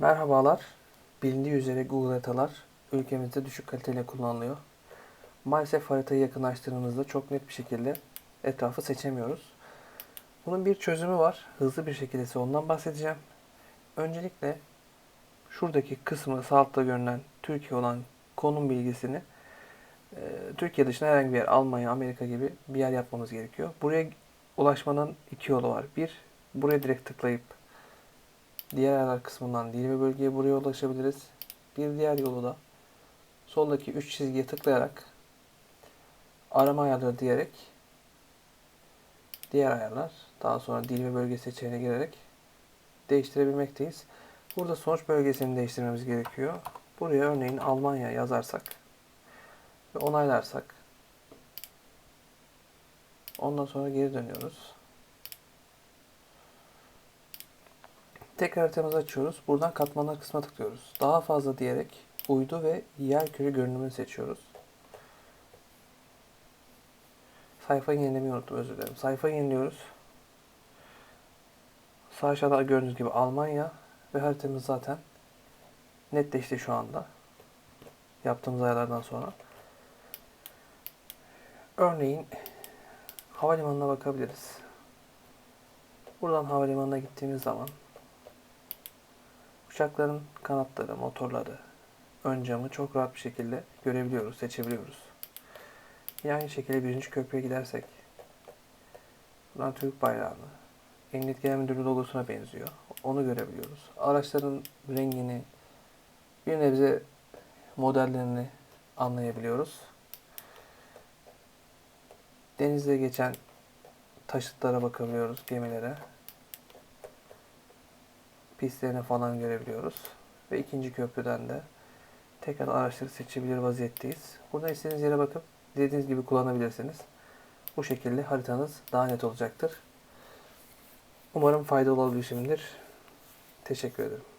Merhabalar. Bilindiği üzere Google haritalar ülkemizde düşük kaliteyle kullanılıyor. Maalesef haritayı yakınlaştırdığımızda çok net bir şekilde etrafı seçemiyoruz. Bunun bir çözümü var. Hızlı bir şekilde size ondan bahsedeceğim. Öncelikle şuradaki kısmı sağ altta görünen Türkiye olan konum bilgisini e, Türkiye dışında herhangi bir yer, Almanya, Amerika gibi bir yer yapmamız gerekiyor. Buraya ulaşmanın iki yolu var. Bir, buraya direkt tıklayıp diğer ayarlar kısmından dil ve bölgeye buraya ulaşabiliriz. Bir diğer yolu da soldaki 3 çizgiye tıklayarak arama ayarları diyerek diğer ayarlar daha sonra dil ve bölge seçeneğine girerek değiştirebilmekteyiz. Burada sonuç bölgesini değiştirmemiz gerekiyor. Buraya örneğin Almanya yazarsak ve onaylarsak ondan sonra geri dönüyoruz. Tekrar haritamızı açıyoruz. Buradan katmanlar kısmına tıklıyoruz. Daha fazla diyerek uydu ve yer küre görünümünü seçiyoruz. Sayfayı yenilemeyi unuttum özür dilerim. Sayfayı yeniliyoruz. Sağ aşağıda gördüğünüz gibi Almanya ve haritamız zaten netleşti şu anda. Yaptığımız ayarlardan sonra. Örneğin havalimanına bakabiliriz. Buradan havalimanına gittiğimiz zaman uçakların kanatları, motorları, ön camı çok rahat bir şekilde görebiliyoruz, seçebiliyoruz. Yine aynı şekilde birinci köprüye gidersek buradan Türk bayrağını, Emniyet Genel Müdürlüğü logosuna benziyor. Onu görebiliyoruz. Araçların rengini, bir nebze modellerini anlayabiliyoruz. Denizde geçen taşıtlara bakabiliyoruz, gemilere. Pistlerini falan görebiliyoruz. Ve ikinci köprüden de tekrar araçları seçebilir vaziyetteyiz. Burada istediğiniz yere bakıp dilediğiniz gibi kullanabilirsiniz. Bu şekilde haritanız daha net olacaktır. Umarım faydalı olabilmişimdir. Teşekkür ederim.